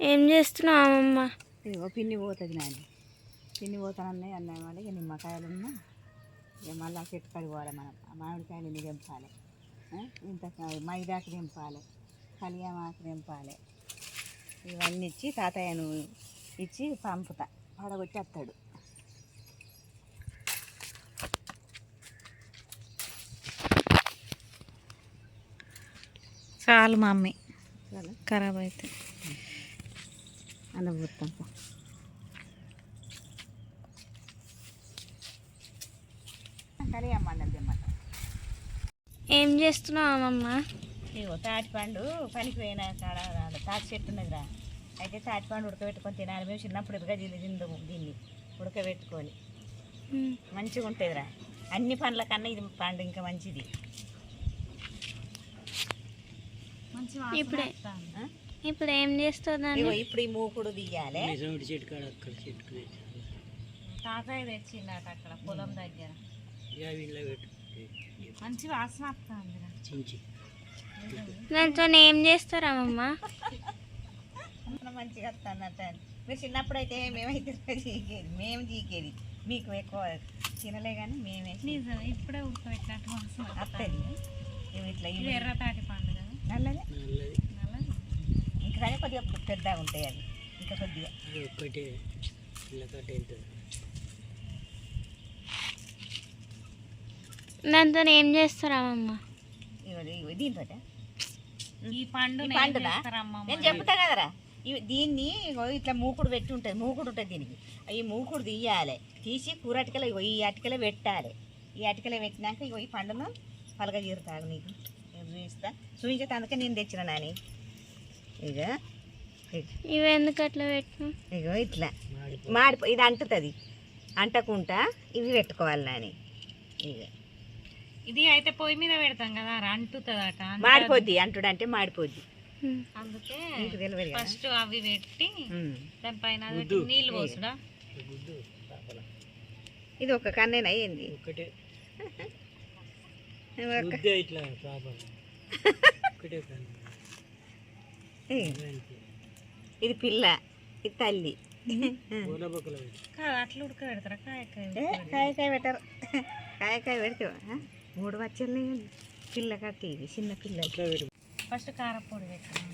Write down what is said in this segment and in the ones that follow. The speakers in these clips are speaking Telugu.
ఏం చేస్తున్నావు అమ్మమ్మ ఇగో పిన్ని పోతుంది నాని పిన్ని పోతానన్నాయి అన్నాయి మళ్ళీ ఇక నిమ్మకాయలు ఉన్నా ఇక మళ్ళీ ఆ చెట్టు కడిగి పోవాలి మనం. ఆ మామిడికాయలు ఇన్ని తెంపాలి? ఇంత మైదాకు తెంపాలి కలియామాకు తెంపాలి. ఇవన్నీ ఇచ్చి తాతయ్యను ఇచ్చి పంపుతా. పడగొట్టి వస్తాడు చాలు మమ్మీ చాలా. ఖరాబ్ అయితే. అన్నం పోతాం. ఏం చేస్తున్నావు అమ్మమ్మ? ఇగో తాటి పండు పనికి పోయిన కాడ తాటి చెట్టు ఉన్నదిరా. అయితే తాటి పండు ఉడకబెట్టుకొని తినాలి. మేము చిన్నప్పుడు ఇదిగా తిందాము దీన్ని ఉడకబెట్టుకొని. మంచిగా ఉంటుందిరా. అన్ని పండ్ల కన్నా ఇది పండు ఇంకా మంచిది. ఇప్పుడే. ఆ? ఇప్పుడు ఏం ఇగో ఇప్పుడు ఈ మూకుడు తీయాలి. తాతయ్య తెచ్చిండట అక్కడ పొలం దగ్గర. మంచి వాసన వస్తుంది దాంతో ఏం చేస్తారు అమ్మమ్మ మంచిగా వస్తుందట. మీరు చిన్నప్పుడు అయితే మేమైతే చీకేది మేము చీకేది. మీకు ఎక్కువ తినలే కానీ మేమే నిజం ఇప్పుడే ఉడకబెట్టినట్టు వాసన వస్తుంది. ఇవి ఇట్లా ఎర్ర తాటి పండు కదా. నల్లదే. కానీ కొద్దిగా పెద్దగా ఉంటాయి అవి. ఇంకా కొద్దిగా. దాంతో ఏం చేస్తారు అమ్మమ్మ ఇగో ఇగో దీంతో ఈ పండు? చేస్తారమ్మ నేను చెప్తా కదరా. ఇవి దీన్ని ఇట్లా మూకుడు పెట్టి ఉంటుంది మూకుడు ఉంటుంది దీనికి. ఈ మూకుడు తీయాలి. తీసి కూర అటికలో ఇగో ఈ అటికలో పెట్టాలి. ఈ అటికలో పెట్టినాక ఇగో ఈ పండును పలక చీరుతాగు నీకు చూపిస్తా చూపించేది అందుకే నేను తెచ్చిన నాని. ఇక ఇగ- ఇవి ఎందుకు అట్లా పెట్టు ఇగో ఇట్లా. మాడిపో ఇది అంటుతుంది. అంటకుంటా ఇవి పెట్టుకోవాలి నాని. ఇక ఇది అయితే పొయ్యి మీద పెడతాం కదా అంటుతుందట. మాడిపోద్ది అంటుడు అంటే మాడిపోద్ది. అందుకే ఫస్ట్ అవి పెట్టి. దానిపైన నీళ్ళు పోసుడా? ఇది ఒక కన్నేనా అయ్యింది ఇది పిల్ల ఇది తల్లి కాదు అట్లా ఉడకబెడతారా కాయకాయ ఏ, కాయకాయ పెట్టరు కాయకాయ పెడితే మూడు వచ్చలు పిల్ల కట్టి ఇది చిన్న పిల్ల ఫస్ట్ కారపొడి పెట్టాం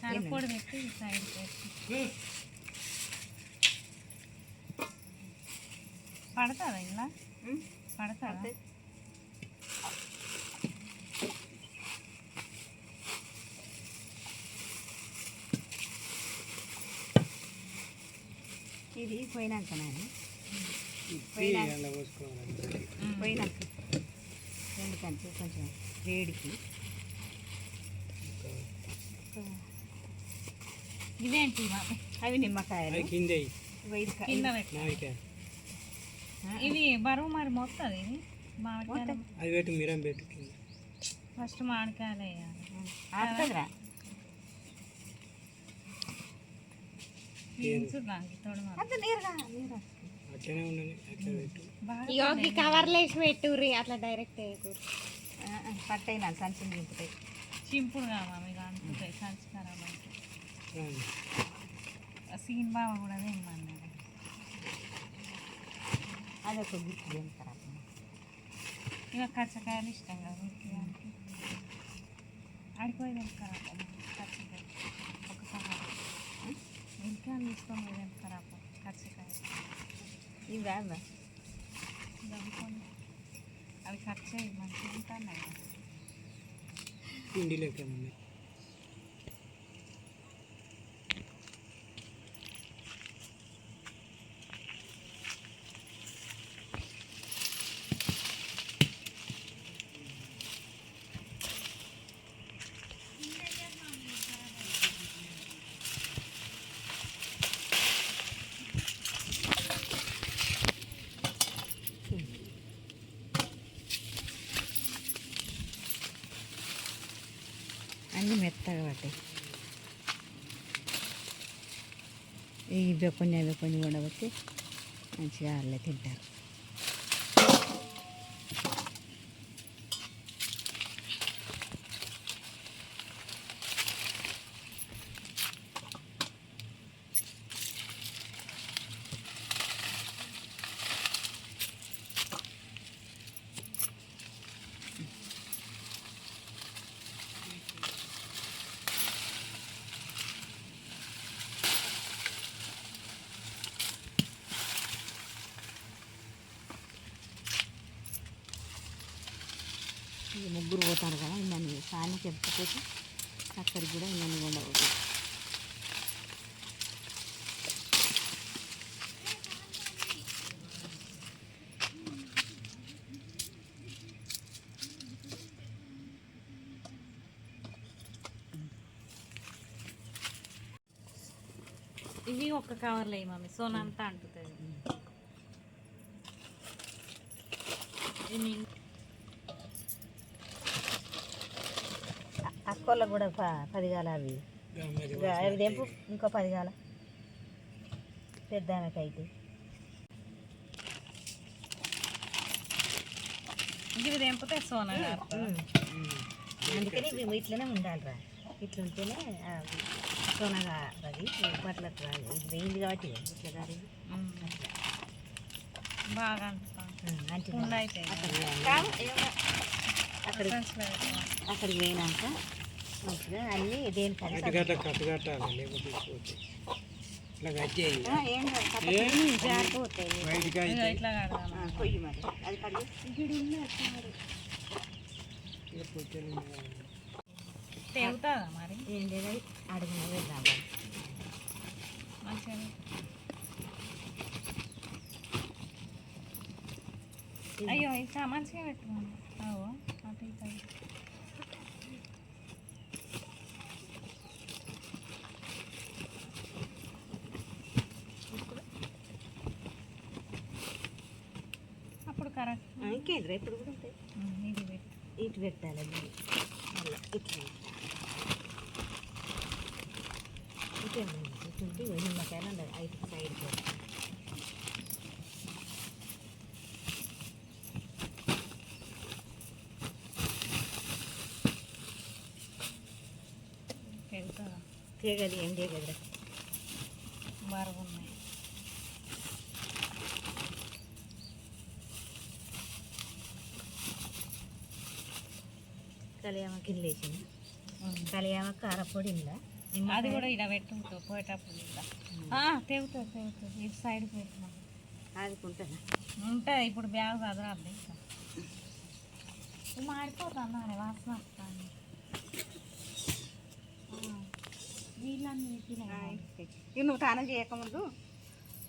కారపొడి పెట్టి సైడ్ పెట్టి పడుతుందా ఇలా ఉమ్. ఇది పోయినాక నాని పోయినాక. పోయినాక. ఎందుకంటే కొంచెం వేడికి. ఇదేంటి మామ? అవి నిమ్మకాయలు. ఇది ఇవి బరువు మరి మొత్తం ఇది? మామిడికాయలు అది పెట్టు మీరం పెట్టు ఫస్ట్ మామిడికాయలు వేయాలి. పెట్టు వేసి పెట్టుర్రి అట్లా డైరెక్ట్ వేయకూడదు పట్టయినా సంచి దింపుతాయి చింపుడు కామా మీకు అంటుతాయి సంచి ఖరాబ్ అయితే సీన్ బావ కూడా తెమ్మన్నాడు అది ఒక గుర్తు దింపుతారు ఇక కచ్చకాయలు ఇష్టం కదా ఆడిపోయి తెంపుకరా కచ్చకాయ ఒకసారి ఇంకా తీసుకొని తెంపుకరా కచ్చకాయ ఇవి రాదా దమ్ముకొని అవి ఖర్చు అయ్యి మంచిగా ఉంటున్నాయి పిండి లెక్క ఉన్నాయి అన్నీ మెత్తగా పట్టాయి ఇవి కొన్ని అవి కొన్ని పెట్టి మంచిగా వాళ్ళే తింటారు ఈ ముగ్గురు పోతారు కదా ఇందని సాని చెప్పకపోతే అక్కడికి కూడా ఇందని ఉండవచ్చు ఇవి ఒక్క కవర్లో వేయి మమ్మీ సోనా అంతా అంటుతుంది అక్కోళ్ళకు కూడా ప పది కాల అవి అవి తెంపు ఇంకో పది కాల పెద్ద ఆమెకి అయితే ఇవి తెంపితే సోనా. అందుకని ఇవి ఇట్లనే ఉండాలిరా. ఇట్లుంటేనే అవి సోనగా అది బట్టలకు రాదు. ఇది వేయింది కాబట్టి ఇట్లా కాదు. బాగా అక్కడికి పోయినాక అన్నీ దేనికి అది కట్టుగట్ట కట్టుగట్టాలి లేకపోతే. ఇట్లా కట్టేయి. బయటికి పొయ్యి మరి అది. తెగుతుందా మరి? ఏం లేదు అడుగున వెళ్దాం మంచిగా అయ్యో ఇంకా మంచిగా పెట్టుకోండి అవో అటు. కరెక్ట్ ఇంకేంద్ర ఇప్పుడు కూడా ఉంటాయి ఇది పెట్టు ఇటు పెట్టాలి అది మళ్ళీ ఇట్లా ఇటు ఇటు ఉంటే నిమ్మకాయలు ఉండదు ఐదు సైడ్ తెగుతుందా తీగది ఏం తీగదురా బరువు ఉన్నాయి కలియామ కిల్లేసింది కలియామ కారపొడి ఇందా అది కూడా ఇలా పెట్టుకుంటూ పోయేటప్పుడు ఇలా తెగుతుంది తెగుతుంది ఇటు సైడ్ పెట్టినా ఆదుకుంటుందా ఉంటుంది ఇప్పుడు బ్యాగ్ చదవాలి మాడిపోతుంది అరే వాసన పెట్టినాయి ఇక నువ్వు తానం చేయకముందు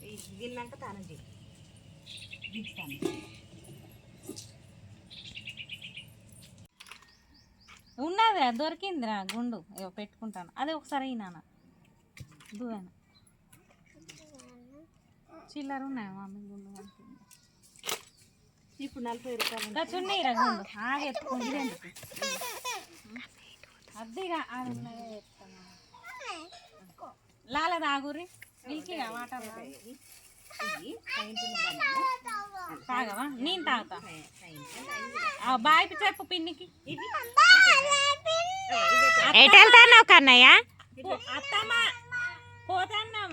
ఈ తిన్నాక తానం చేయి. దిగుతాను ఉన్నదిరా దొరికిందిరా గుండు. ఇగో పెట్టుకుంటాను. అదే ఒకసారి అయినా దూరాను చిల్లర ఉన్నాయి మమ్మీ గుండు. ఇప్పుడు నలభై రూపాయలు చున్నీరా గుండు. ఆగి ఎత్తుకుంది అద్దెగా. లాల తాగురి మిల్కీగా వాటర్. తాగవా? నేను తాగుతా. బాయ్ చెప్పు పిన్నికి. ఎటు వెళ్తాన్నావు కన్నయ్య అత్తమ్మ పోతాన్నాం.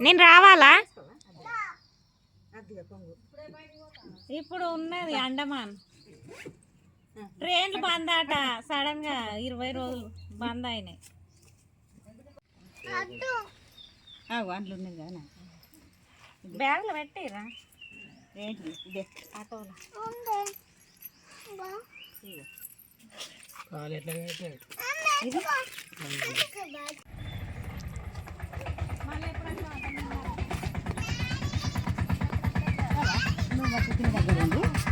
నేను రావాలా? ఇప్పుడు ఉన్నది అండమాన్. ట్రైన్లు బంద్ అట సడన్గా ఇరవై రోజులు బంద్ అయినాయి. కదా నాకు. బ్యాగ్లో పెట్టిరా? ఏంటి? ఇదే. ఆటోలో. కాలు ఎట్లా నువ్వు చెప్పిన దగ్గర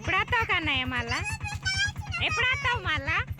ఎప్పుడు వస్తావు కన్నయ్య మళ్ళా ఎప్పుడు వస్తావు మళ్ళా సాయంత్రం